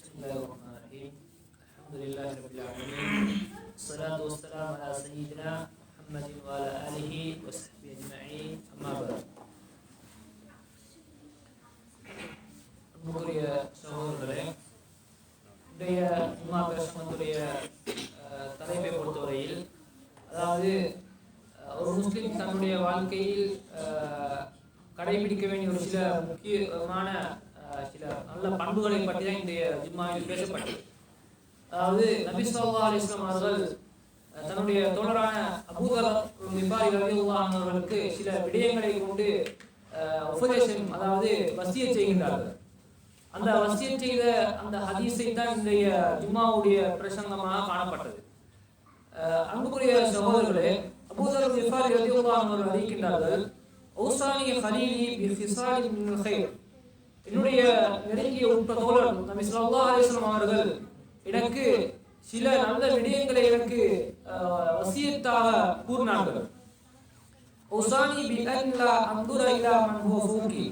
بسم الله الرحمن الرحيم الحمد لله رب العالمين الصلاة والسلام على سيدنا محمد وعلى آله وصحبه أجمعين أما بعد அன்புக்குரிய சகோதரர்களே இன்றைய உமா பிரசனத்துடைய அஹ், தலைப்பை பொறுத்தவரையில் அதாவது அஹ், ஒரு முஸ்லிம் தன்னுடைய வாழ்க்கையில் அஹ், கடைபிடிக்க வேண்டிய ஒரு சில முக்கியமான அஹ், சில நல்ல பண்புகளை பற்றி தான் இன்றைய ஜும்மாவில் பேசப்பட்டது. அதாவது நபி ஸல்லல்லாஹு அலிஸ்லாம் அவர்கள் தன்னுடைய தோழரான அபூதர் நிபாரி ரலியல்லாஹு அவர்களுக்கு சில விடயங்களை கொண்டு அஹ், உபதேசம் அதாவது வசிய செய்கின்றார்கள். அந்த வசியம் செய்த அந்த ஹதீஸை தான் இன்றைய ஜும்மாவுடைய பிரசங்கமாக காணப்பட்டது. அன்புக்குரிய சகோதரர்களே அபூதர் நிபாரி ரலியல்லாஹு அவர்கள் அறிவிக்கின்றார்கள் ஹலீலி பி ஃபிசாலி மினல் என்னுடைய நெருங்கிய உட்ப தோழர் நபி சொல்லா அலிஸ்லாம் அவர்கள் எனக்கு சில நல்ல விடயங்களை எனக்கு வசியத்தாக கூறினார்கள். உசானி பி அன் லா அந்துர இலா மன் ஹுவ ஃபூகி.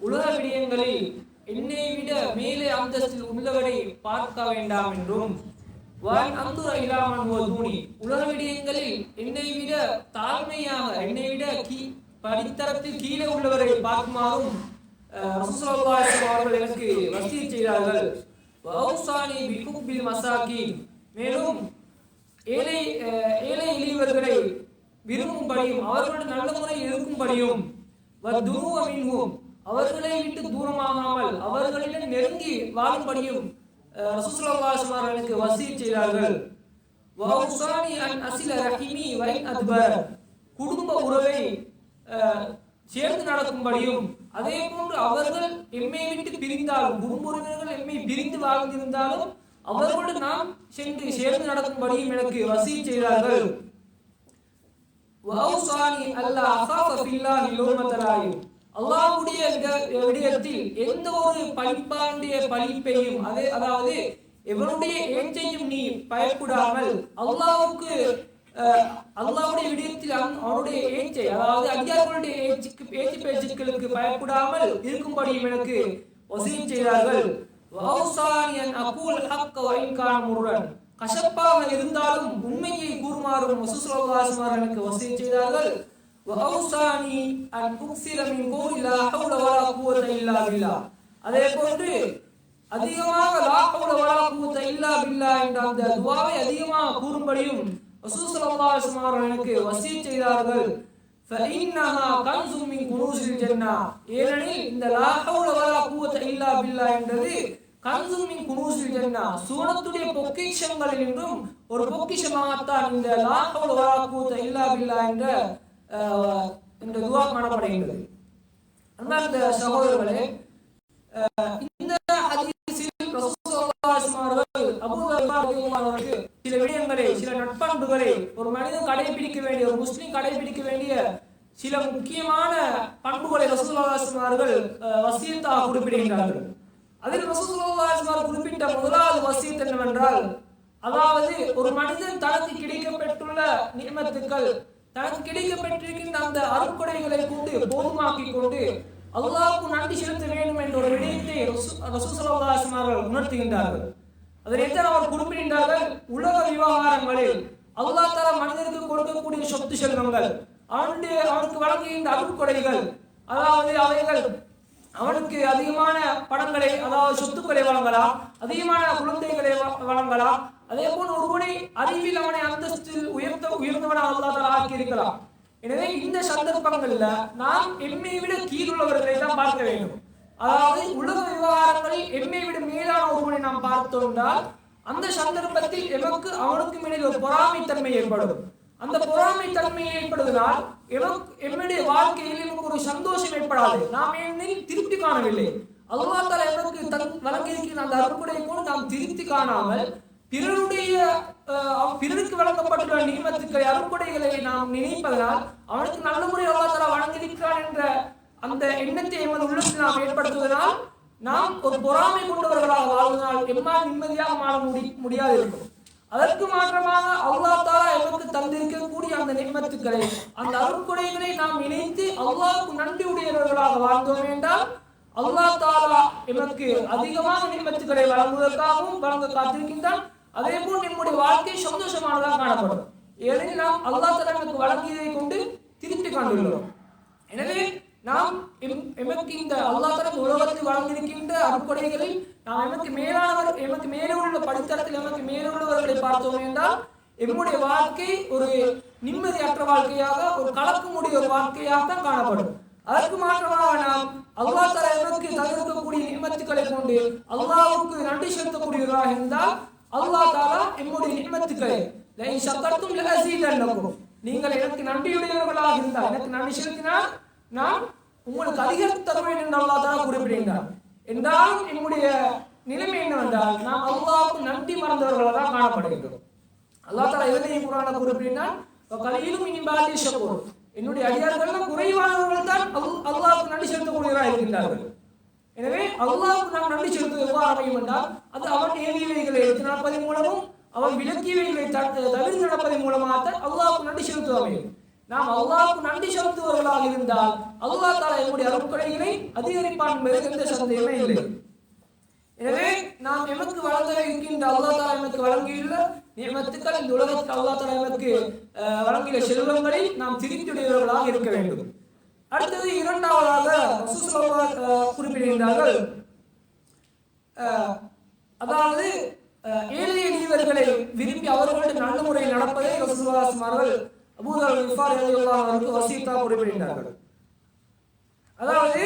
உலக விடயங்களில் என்னை விட மேலே அந்தஸ்தில் உள்ளவரை பார்க்க வேண்டாம் என்றும் வான் அந்துர இலா மன் ஹுவ உலக விடயங்களில் என்னை விட தாழ்மையாக என்னை விட கீ படித்தரத்தில் கீழே உள்ளவரை பார்க்குமாறும் அஹ், ரசூலுல்லாஹி அவர்கள் எனக்கு வசதி செய்தார்கள் வௌசானி பி ஹுப்பில் மசாகின் மேலும் ஏழை ஏழை எளியவர்களை விரும்பும்படியும் அவர்களுடன் நல்ல முறையில் இருக்கும்படியும் துருவமின்வோம் அவர்களை விட்டு தூரமாகாமல் அவர்களிடம் நெருங்கி வாழும்படியும் அஹ், ரசூலுல்லாஹி செய்தார்கள் வௌசானி அன் அசில ரஹிமி வைன் அத்பர் குடும்ப உறவை சேர்ந்து நடக்கும்படியும் அதே போன்று அவர்கள் எம்மை விட்டு பிரிந்தாலும் குடும்ப எம்மை பிரிந்து வாழ்ந்திருந்தாலும் அவர்களோடு நாம் சென்று சேர்ந்து நடக்கும்படியும் எனக்கு வசி செய்தார்கள். வௌசானி அல்லா அகாஃப ஃபில்லாஹி லோமத்தலாயும் அல்லாஹ்வுடைய விடயத்தில் எந்த ஒரு பழிப்பாண்டிய பழிப்பையும் அது அதாவது எவருடைய ஏச்சையும் நீ பயப்படாமல் அல்லாஹ்வுக்கு அஹ், விடயத்தில் அவன்- அவனுடைய ஏச்சை அதாவது அதிகாரிகளுடைய ஏச்சுக்கு பேச்சு பேச்சுக்களுக்கு பயப்படாமல் இருக்கும்படியும் எனக்கு வசீம் செய்தார்கள். வௌசானி அகூல் ஹக்க வைன் முருடன் கசப்பாக இருந்தாலும் உண்மையை கூறுமாறும் வசூசுல்லாஸ்மார் எனக்கு வசதி செய்தார்கள். வௌசானி அன் குக்சிர மின் கூறி லா ஹவுல வலா இல்லா பில்லா. அதே போன்று அதிகமாக லா ஹவுல வலா குவத இல்லா பில்லா என்ற அந்த துவாவை அதிகமாக கூறும்படியும் அவர்களுக்கு வசி செய்தார்கள். ஏனெனில் இந்த இல்லா பில்லா என்றது கன்சூமிங் குனூசில் ஜன்னா. சூனத்துடைய பொக்கிஷங்களில் என்றும் ஒரு பொக்கிஷமாகத்தான் இந்த லாஹவுல் வலா கூத்த இல்லா பில்லா என்ற இந்த துவா காணப்படுகின்றது. அன்பார்ந்த சகோதரர்களே இந்த சில விடயங்களை சில நட்பண்புகளை ஒரு மனிதன் கடைபிடிக்க வேண்டிய ஒரு முஸ்லீம் கடைபிடிக்க வேண்டிய சில முக்கியமான பண்புகளை ரசூலுல்லாஹி வசியத்தாக குறிப்பிடுகின்றார்கள். அதில் ரசூலுல்லாஹி குறிப்பிட்ட முதலாவது வசியத் என்னவென்றால் அதாவது ஒரு மனிதன் தனக்கு கிடைக்கப்பட்டுள்ள நியமத்துக்கள் தனக்கு கிடைக்கப்பட்டிருக்கின்ற அந்த அருட்கொடைகளை கொண்டு போதுமாக்கிக் கொண்டு அல்லாவுக்கு நன்றி செலுத்த வேண்டும் என்ற ஒரு விடயத்தை ரசூசலாசம் உணர்த்துகின்றார்கள். அதில் எத்தனை அவர் குறிப்பிடுகின்றார்கள் உலக விவகாரங்களில் அல்லா தர மனிதருக்கு கொடுக்கக்கூடிய சொத்து செல்வங்கள் அவனுடைய அவனுக்கு வழங்குகின்ற அருட்கொடைகள் அதாவது அவைகள் அவனுக்கு அதிகமான படங்களை அதாவது சொத்துக்களை வழங்கலா அதிகமான குழந்தைகளை வழங்கலா அதே போல் ஒருவனை அறிவில் அவனை அந்தஸ்தில் உயர்த்த உயர்ந்தவனாக அல்லாஹ் தஆலா ஆக்கி இருக்கலாம் எனவே இந்த சந்தர்ப்பங்கள்ல நாம் எம்மை விட கீழுள்ளவர்களை தான் பார்க்க வேண்டும். அதாவது உலக விவகாரங்களில் எம்மை விட மேலான ஒருவனை நாம் பார்த்தோம்னால் அந்த சந்தர்ப்பத்தில் எமக்கு அவனுக்கும் இடையில் ஒரு பொறாமைத்தன்மை ஏற்படும். அந்த பொறாமைத்தன்மை ஏற்படுவதால் எமக்கு எம்முடைய வாழ்க்கையில் நமக்கு ஒரு சந்தோஷம் ஏற்படாது. நாம் என்னை திருப்தி காணவில்லை? அல்லாத்தால் எமக்கு தன் வழங்கியிருக்கிற அந்த அருட்கொடையை கூட நாம் திருப்தி காணாமல் பிறருடைய பிறருக்கு வழங்கப்பட்டுள்ள நியமத்துக்களை அருட்கொடைகளை நாம் நினைப்பதனால் அவனுக்கு நல்ல முறை அல்லாஹ் வழங்கியிருக்கிறான் என்ற அந்த எண்ணத்தை எமது உள்ளத்தில் நாம் ஏற்படுத்துவதனால் நாம் ஒரு பொறாமை கொண்டவர்களாக வாழ்வதனால் எம்மா நிம்மதியாக வாழ முடி முடியாது இருக்கும் அதற்கு மாற்றமாக அல்லாஹ் தாலா எமக்கு தந்திருக்கக்கூடிய அந்த நிம்மத்துக்களை அந்த அருக்குடைகளை நாம் இணைத்து அல்லாஹ்வுக்கு நன்றி உடையவர்களாக வாழ்ந்தோம் என்றால் அல்லாஹ் தாலா எமக்கு அதிகமான நிம்மத்துக்களை வழங்குவதற்காகவும் வழங்க காத்திருக்கின்றான். அதே போல் நம்முடைய வாழ்க்கை சந்தோஷமானதாக காணப்படும். ஏனெனில் நாம் அல்லாஹ் தாலா நமக்கு வழங்கியதை கொண்டு திருப்தி கொண்டுள்ளோம் எனவே நாம் எம்- எமக்கு இந்த அல்லாஹ் இந்த உலகத்தில் வழங்கியிருக்கின்ற அருட்கொடைகளில் நாம் எமக்கு மேலானவர் எமக்கு மேலே உள்ள படித்தரத்தில் எமக்கு மேலே உள்ளவர்களை பார்த்தோம் என்றால் எம்முடைய வாழ்க்கை ஒரு நிம்மதியற்ற வாழ்க்கையாக ஒரு கலக்கமுடைய ஒரு வாழ்க்கையாக தான் காணப்படும். அதற்கு மாற்றமாக நாம் அல்லாஹ் தஆலா எமக்கு தந்திருக்கக்கூடிய நிம்மத்துக்களை கொண்டு அல்லாஹ்வுக்கு நன்றி செலுத்தக்கூடியவராக இருந்தால் அல்லாஹ் தாலா எம்முடைய நிம்மத்துக்களை லைன் சக்கர்த்தும் லஅஸீதன்னக்கும் நீங்கள் எனக்கு நன்றியுடையவர்களாக இருந்தால் எனக்கு நன்றி செலுத்தினால் நான் உங்களுக்கு அதிகம் தருவேன் என்று அல்லாஹ் தாலா குறிப்பிடுகிறார் என்றாலும் என்னுடைய நிலைமை என்னவென்றால் நாம் அல்லாவுக்கு நன்றி மறந்தவர்களாக தான் காணப்படுகின்றோம். அல்லாஹ் தாலா எதனையும் குரான குறிப்பிட்டால் கலையிலும் இனி பாதி என்னுடைய அடியார்கள் குறைவானவர்கள் தான் அல்லாவுக்கு நன்றி செலுத்தக்கூடியவராக இருக்கின்றார்கள். எனவே அல்லாஹ்வுக்கு நாம் நன்றி செலுத்துவது எவ்வாறு அமையும் என்றால் அது அவன் ஏவியவைகளை எடுத்து நடப்பதன் மூலமும் அவன் விளக்கியவைகளை தவிர்த்து நடப்பதன் மூலமாகத்தான் அல்லாஹ்வுக்கு நன்றி செலுத்துவது அமையும். நாம் அல்லாஹ்வுக்கு நன்றி செலுத்துவர்களாக இருந்தால் அல்லாஹ் தாலா என்னுடைய அருட்கொடைகளை அதிகரிப்பான் என்பது எந்த சந்தேகமே இல்லை. எனவே நாம் எமக்கு வழங்க இருக்கின்ற அல்லா தாலா எமக்கு வழங்கியுள்ள நியமத்துக்கள் இந்த உலகத்தில் அல்லா தாலா எமக்கு அஹ், வழங்கிய செல்வங்களில் நாம் திருப்தியுடையவர்களாக இருக்க வேண்டும். அடுத்தது இரண்டாவதாக ரசூல் குறிப்பிடுகின்றார்கள். அதாவது அஹ், ஏழை எளியவர்களை விரும்பி அவர்களுடைய நல்ல முறையில் நடப்பதை ரசூலுல்லாஹி அவர்கள் அபூதர் இஃபார் ரலியல்லாஹு அன்ஹு வசீத்தா குறிப்பிடுகின்றார்கள். அதாவது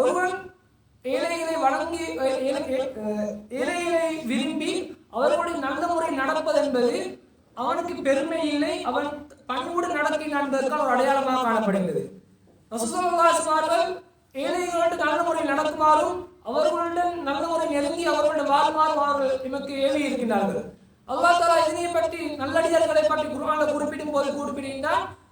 ஒருவன் ஏழைகளை வழங்கி ஏழைகளை விரும்பி அவர்களுடைய நல்ல முறை நடப்பது என்பது அவனுக்கு பெருமை இல்லை அவன் பணிவோடு நடக்கின்றான் ஒரு அடையாளமாக காணப்படுகிறது. ரசூலுல்லாஹிமார்கள் ஏழைகளோடு நல்ல முறையில் நடக்குமாறும் அவர்களுடன் நல்ல முறை நெருங்கி அவர்களுடன் வாழ்மாறும் அவர்கள் நமக்கு ஏவி இருக்கின்றார்கள். அல்லா தலா இதனை பற்றி நல்லடியார்களை பற்றி குருவான குறிப்பிடும் போது குறிப்பிடுகின்றார்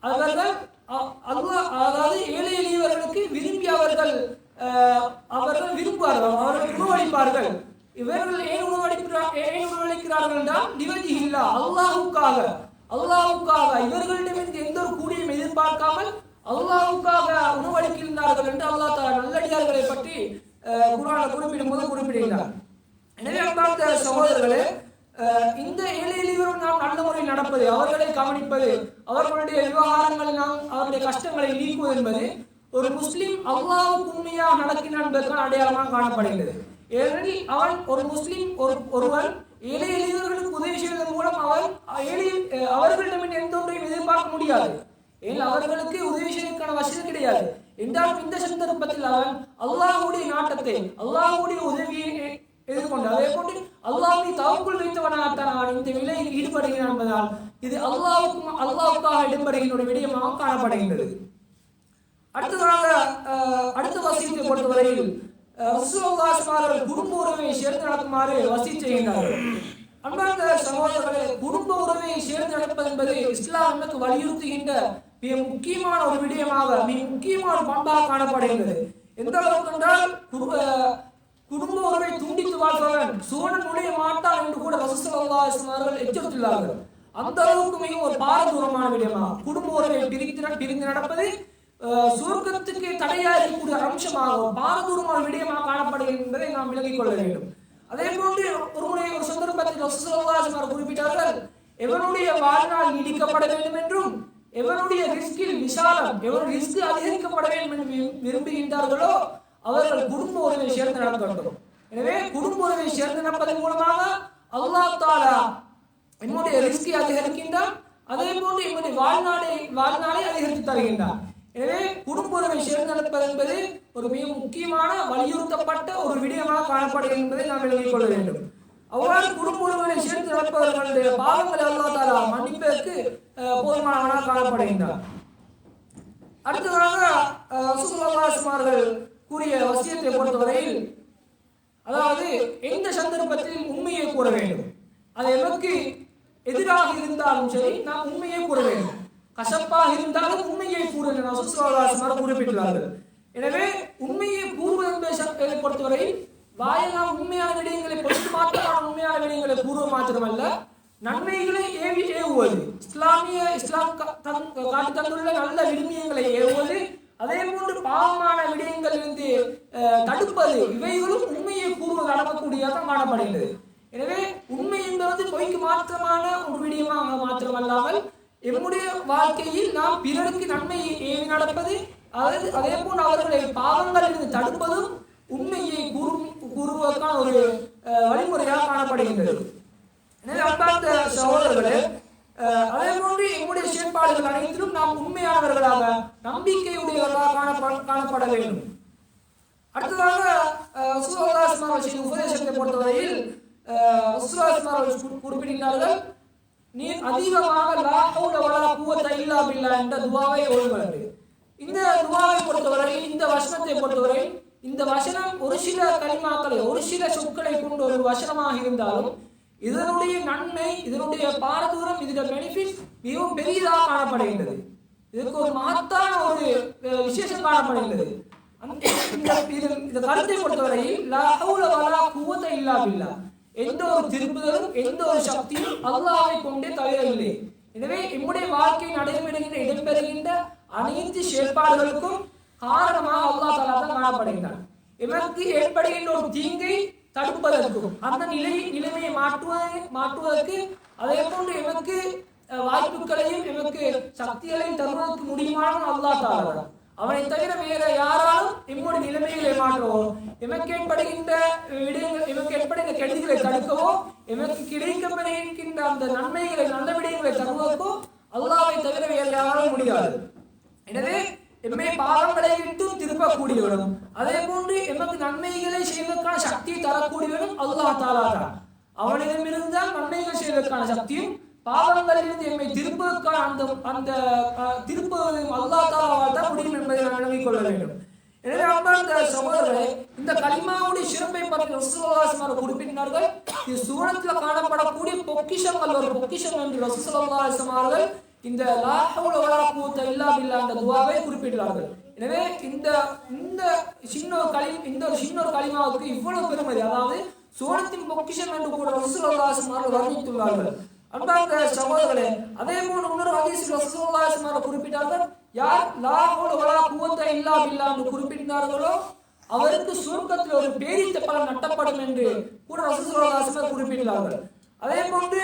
அவர்கள் அ- அதாவது ஏழை எளியவர்களுக்கு விரும்பி அவர்கள் அவர்கள் விரும்புவார்கள் அவர்கள் உணவளிப்பார்கள். இவர்கள் ஏன் உணவளிக்கிறார் ஏன் என்றால் நிவதி இல்லா அல்லாஹுக்காக. அல்லாஹுக்காக. இவர்களிடமிருந்து எந்த ஒரு கூடியும் எதிர்பார்க்காமல் அல்லாஹுக்காக உணவளிக்கின்றார்கள் என்று அல்லாஹ் தஆலா நல்லடியார்களை பற்றி குரான குறிப்பிடும் போது குறிப்பிடுகிறார் எனவே அன்பார்ந்த சகோதரர்களே இந்த ஏழை நாம் நல்ல முறையில் நடப்பது அவர்களை கவனிப்பது அவர்களுடைய விவகாரங்களை நாம் அவருடைய கஷ்டங்களை நீக்குவது என்பது ஒரு முஸ்லீம் அல்லாஹ்வுக்கு உண்மையாக நடக்கின்றான் என்பதற்கான அடையாளமாக காணப்படுகிறது. ஏனெனில் அவன் ஒரு முஸ்லீம் ஒரு ஒருவன் ஏழை எளியவர்களுக்கு உதவி செய்வதன் மூலம் அவர் ஏழை அஹ், அவர்களிடம் எந்த ஒன்றையும் எதிர்பார்க்க முடியாது. ஏன் அவர்களுக்கு உதவி செய்வதற்கான வசதி கிடையாது? என்றாலும் இந்த சந்தர்ப்பத்தில் அவன் அல்லாஹுடைய நாட்டத்தை அல்லாஹ்வுடைய உதவியை எதிர்கொண்டு அதே போன்று அல்லாஹை தவக்குள் வைத்தவனாகத்தான் அவன் இந்த விலையில் ஈடுபடுகிறான் என்பதால் இது அல்லாஹ்வுக்கும் அல்லாஹ்வுக்காக இடம்பெறுகின்ற விடயமாக காணப்படுகின்றது. அடுத்ததாக அஹ், அடுத்த வசதியை பொறுத்தவரையில் அவர்கள் குடும்ப உறவை சேர்ந்து நடக்குமாறு வசி செய்கின்றார்கள். அன்பார்ந்த சகோதரர்களே குடும்ப உறவை சேர்ந்து நடப்பது என்பது இஸ்லாம் வலியுறுத்துகின்ற மிக முக்கியமான ஒரு விடயமாக மிக முக்கியமான பண்பாக காணப்படுகிறது எந்த அளவுக்கு என்றால் குடும்ப குடும்ப உறவை துண்டித்து வாழ்பவன் சூழல் நுழைய மாட்டான் என்று கூட ரசூலுல்லாஹி அவர்கள் எச்சரித்துள்ளார்கள். அந்த அளவுக்கு மிகவும் ஒரு பாரதூரமான விடயமா குடும்ப உறவை பிரித்து பிரிந்து நடப்பது அஹ், சுவர்க்கத்துக்கு தடையா இருக்கக்கூடிய அம்சமாகவும் அம்சமாக பாரதூரமான விடயமாக காணப்படுகிறது என்பதை நாம் விலகிக் கொள்ள வேண்டும். அதே போன்று ஒரு முறை ஒரு சந்தர்ப்பத்தில் ரசூலுல்லாஹி குறிப்பிட்டார்கள் எவனுடைய வாழ்நாள் நீடிக்கப்பட வேண்டும் என்றும் எவனுடைய ரிஸ்கில் விசாலம் எவன் ரிஸ்க் அதிகரிக்கப்பட வேண்டும் என்று விரும்புகின்றார்களோ அவர்கள் குடும்ப உறவை சேர்ந்து நடக்கட்டும் எனவே குடும்ப உறவை சேர்ந்து நடப்பதன் மூலமாக அல்லாஹ் தாலா என்னுடைய ரிஸ்கை அதிகரிக்கின்றார் அதே போன்று என்னுடைய வாழ்நாளை வாழ்நாளை அதிகரித்து தருகின்றார் எனவே குடும்ப உறவை சேர்ந்து என்பது ஒரு மிக முக்கியமான வலியுறுத்தப்பட்ட ஒரு விடயமாக காணப்படுகிறது என்பதை நாம் விளங்கிக் கொள்ள வேண்டும். அவ்வாறு குடும்ப உறவுகளை சேர்ந்து நடப்பவர்களுடைய பாவங்களை அல்லா தாரா மன்னிப்பதற்கு போதுமானவனாக காணப்படுகின்றார் அடுத்ததாக அஹ், கூறிய வசியத்தை பொறுத்தவரையில் அதாவது எந்த சந்தர்ப்பத்தில் உண்மையை கூற வேண்டும். அது எமக்கு எதிராக இருந்தாலும் சரி நாம் உண்மையை கூற வேண்டும். கசப்பாக இருந்தாலும் உண்மையை கூற ரசூலுல்லாஹி குறிப்பிட்டுள்ளார்கள். எனவே உண்மையை கூறுவது பொறுத்தவரை வாயெல்லாம் உண்மையான விடயங்களை பொறுத்து மாற்றமான உண்மையான விடயங்களை கூறுவது அல்ல நன்மைகளை ஏவி ஏவுவது இஸ்லாமிய இஸ்லாம் காட்டி தந்துள்ள நல்ல விழுமியங்களை ஏவுவது அதே போன்று பாவமான விடயங்களிலிருந்து அஹ், தடுப்பது இவைகளும் உண்மையை கூறுவது அடக்கக்கூடியதாக காணப்படுகிறது. எனவே உண்மை என்பது பொய்க்கு மாற்றமான ஒரு விடயமாக மாத்திரமல்லாமல் எம்முடைய வாழ்க்கையில் நாம் பிறருக்கு நன்மையை ஏவி நடப்பது அதாவது அதே போல் அவர்களை பாவங்களிலிருந்து தடுப்பதும் உண்மையை கூறும் கூறுவதற்கான ஒரு வழிமுறையாக காணப்படுகின்றது. எனவே அன்பார்ந்த சகோதரர்களே அதே போன்று எங்களுடைய செயற்பாடுகள் அனைத்திலும் நாம் உண்மையானவர்களாக நம்பிக்கையுடையவர்களாக காணப்பட காணப்பட வேண்டும். அடுத்ததாக ரசூலுல்லாஹி உபதேசத்தை பொறுத்தவரையில் ரசூலுல்லாஹி குறிப்பிடுகிறார்கள் நீ அதிகமாக லா ஹவுல வலா குவத்த இல்லா பில்லா என்ற துவாவை ஓதுவது இந்த துவாவை பொறுத்தவரை இந்த வசனத்தை பொறுத்தவரை இந்த வசனம் ஒரு சில கலிமாக்களை ஒரு சில சொற்களை கொண்ட ஒரு வசனமாக இருந்தாலும் இதனுடைய நன்மை இதனுடைய பாரதூரம் இதோட பெனிஃபிட் மிகவும் பெரியதாக காணப்படுகின்றது. இதுக்கு ஒரு மகத்தான ஒரு விசேஷம் காணப்படுகின்றது. இந்த இது- இந்த கருத்தை பொறுத்தவரையில் லா ஹவுல வலா குவத்த இல்லா பில்லா எந்த ஒரு திருப்புதலும் எந்த ஒரு சக்தியும் அல்லாவை கொண்டே தவிரவில்லை எனவே நம்முடைய வாழ்க்கை நடைபெறுகின்ற இடம்பெறுகின்ற அனைத்து செயற்பாடுகளுக்கும் காரணமாக அல்லா தலா தான் காணப்படுகின்றான். இவனுக்கு ஏற்படுகின்ற ஒரு தீங்கை தடுப்பதற்கும் அந்த நிலை நிலைமையை மாற்றுவதை மாற்றுவதற்கு அதே போன்று எமக்கு வாய்ப்புகளையும் எமக்கு சக்திகளையும் தருவதற்கு முடியுமான அல்லா தாலா அவனை தவிர வேற யாராலும் இம்முடைய நிலைமைகளை மாற்றவோ எமக்கு ஏற்படுகின்ற விடயங்கள் எமக்கு ஏற்படுகின்ற கெடுதிகளை தடுக்கவோ எமக்கு கிடைக்கப்படுகின்ற அந்த நன்மைகளை நல்ல விடயங்களை தருவதற்கோ அல்லாவை தவிர வேற யாராலும் முடியாது. எனவே எம்மை பாவங்களை விட்டு திருப்பக்கூடியவனும் அதே போன்று எமக்கு நன்மைகளை செய்வதற்கான சக்தியை தரக்கூடியவனும் அல்லாஹ் தாலா தான். அவனிடமிருந்து தான் நன்மைகள் செய்வதற்கான சக்தியும் பாவங்களிலிருந்து எம்மை திருப்பதற்கான அந்த அந்த அஹ், திருப்புவதையும் தாலாவால் தான் முடியும் என்பதை நான் விளங்கிக் கொள்ள வேண்டும். எனவே அந்த சகோதரர்களே இந்த கலிமாவுடைய சிறப்பை பற்றி ரசூலுல்லாஹி குறிப்பிட்டார்கள். இது சூழத்தில் காணப்படக்கூடிய பொக்கிஷங்கள் ஒரு பொக்கிஷம் என்று ரசூலுல்லாஹி அவர்கள் இந்த லா ஹவுல வலா அந்த இல்லா துவாவை குறிப்பிட்டார்கள். எனவே இந்த இந்த சின்ன ஒரு களி இந்த ஒரு சின்ன ஒரு களிமாவுக்கு இவ்வளவு பெருமதி அதாவது சோழத்தின் பொக்கிஷம் என்று கூட ரசூலுல்லாஹி அவர்கள் வர்ணித்துள்ளார்கள். அன்பார்ந்த சகோதரர்களே அதே போன்று இன்னொரு ஹதீஸ் ரசூலுல்லாஹி குறிப்பிட்டார்கள் யார் லா ஹவுல வலா குவத்த இல்லா பில்லா என்று குறிப்பிட்டார்களோ அவருக்கு சுருக்கத்தில் ஒரு பேரித்த பலன் நட்டப்படும் என்று கூட ரசூலுல்லாஹி குறிப்பிட்டார்கள். அதே போன்று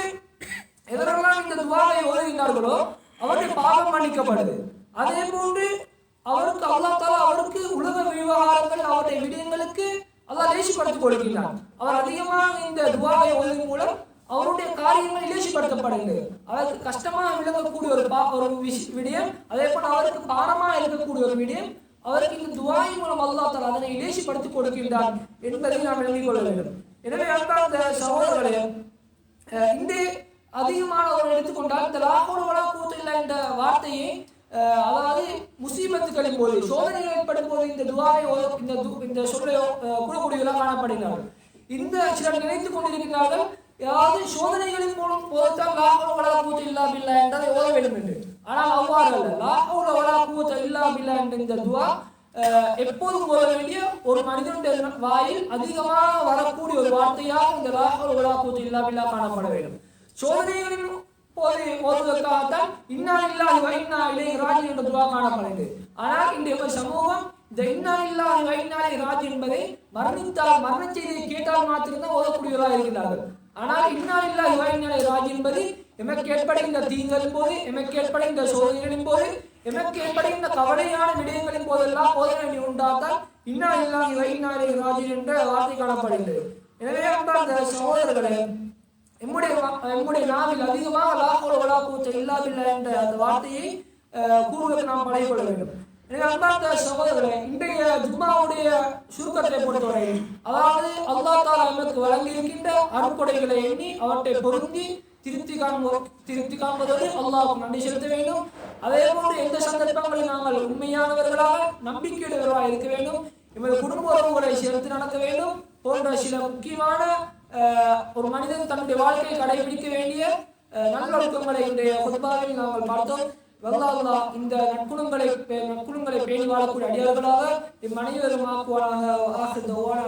எவரெல்லாம் இந்த துவாவை உதவினார்களோ அவருடைய பாவம் மன்னிக்கப்படுது. அதே போன்று அவருக்கு அல்லாஹ் தாலா அவருக்கு உலக விவகாரங்கள் அவருடைய விடயங்களுக்கு அல்லா லேசிப்படுத்திக் கொடுக்கிறார் அவர் அதிகமாக இந்த துவாவை உதவி மூலம் அவருடைய காரியங்கள் இலேசிப்படுத்தப்படுகிறது அவருக்கு கஷ்டமாக விளங்கக்கூடிய ஒரு பா ஒரு விடயம் அதே போல அவருக்கு பாரமாக இருக்கக்கூடிய ஒரு விடயம் அவருக்கு இந்த துவாயின் மூலம் அல்லா தாலா அதனை இலேசிப்படுத்தி கொடுக்கின்றார் என்பதை நாம் விளங்கிக் கொள்ள வேண்டும். எனவே அன்பார்ந்த சகோதரர்களே அஹ் இந்த அதிகமானவர்கள் எடுத்துக்கொண்டால் இந்த லாகோடு வலா கூத்தில்லா என்ற வார்த்தையை அஹ், அதாவது முசீபத்துகளின் போது சோதனைகள் ஏற்படும் போது இந்த துவாயோ இந்த இந்த சொல்லையோ அஹ், காணப்படுகிறார்கள். இந்த சிலர் நினைத்துக் கொண்டிருக்கிறார்கள் ஏதாவது சோதனைகளின் மூலம் போதத்தால் லாகோடு வலா கூத்து இல்லா பில்லா என்றதை ஓத வேண்டும் என்று ஆனால் அவ்வாறு அல்ல. லாகோடு வலா கூத்து இல்லா பில்லா என்ற இந்த துவா எப்போதும் ஓத வேண்டிய ஒரு மனிதனுடைய வாயில் அதிகமாக வரக்கூடிய ஒரு வார்த்தையாக இந்த லாகோடு வலா கூத்து இல்லா பில்லா காணப்பட வேண்டும். சோதனைகளின் போது ஓதுவதற்காகத்தான் இன்னா இல்லாஹி வைனா இன்னா ராஜி என்ற துவா காணப்படுகிறது. ஆனால் இன்றைய ஒரு சமூகம் இந்த இன்னா இல்லா வைனாலே ராஜி என்பதை மரணித்தால் மரண செய்தியை கேட்டால் மாத்திரம்தான் ஓதக்கூடியவராக இருக்கிறார்கள் ஆனால் இன்னா இல்லா வ இன்னா என்பது எமக்கு ஏற்படுகின்ற தீங்களின் போது எமக்கு ஏற்படுகின்ற சோதனைகளின் போது எமக்கு ஏற்படுகின்ற கவலையான விடயங்களின் போதெல்லாம் போதனை வேண்டிய இன்னா இல்லா வ ராஜி என்ற வார்த்தை காணப்படுகிறது. எனவே அந்த சகோதரர்களே எம்முடைய எம்முடைய நாவில் அதிகமாக லாஹோல வலா கூத்த என்ற அந்த வார்த்தையை அஹ், கூறுவதற்கு நாம் பழகிக்கொள்ள வேண்டும். அன்பார்ந்த சகோதரர்களே இன்றைய ஜும்மாவுடைய சுருக்கத்தை பொறுத்தவரை அதாவது அல்லா தாலா நமக்கு வழங்கியிருக்கின்ற அறுப்படைகளை எண்ணி அவற்றை பொருந்தி திருப்தி காண்போ திருப்தி காண்பதோடு அல்லாவுக்கு நன்றி செலுத்த வேண்டும். அதே போன்று எந்த சந்தர்ப்பங்களில் நாங்கள் உண்மையானவர்களாக நம்பிக்கையுடையவர்களாக இருக்க வேண்டும் எமது குடும்ப உறவுகளை சேர்த்து நடக்க வேண்டும் போன்ற சில முக்கியமான ஒரு மனிதன் தன்னுடைய வாழ்க்கையை கடைபிடிக்க வேண்டிய அஹ், நல்லொழுக்கங்களை இன்றைய குத்பாவில் நாங்கள் பார்த்தோம். வல்லாஹ் இந்த நற்குணங்களை நற்குணங்களை பேணி வாழக்கூடிய அடியார்களாக இம்மனைவரும் ஆக்குவாராக ஆஹ்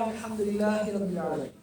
அல்ஹம்துலில்லாஹி ரப்பில் ஆலமீன்.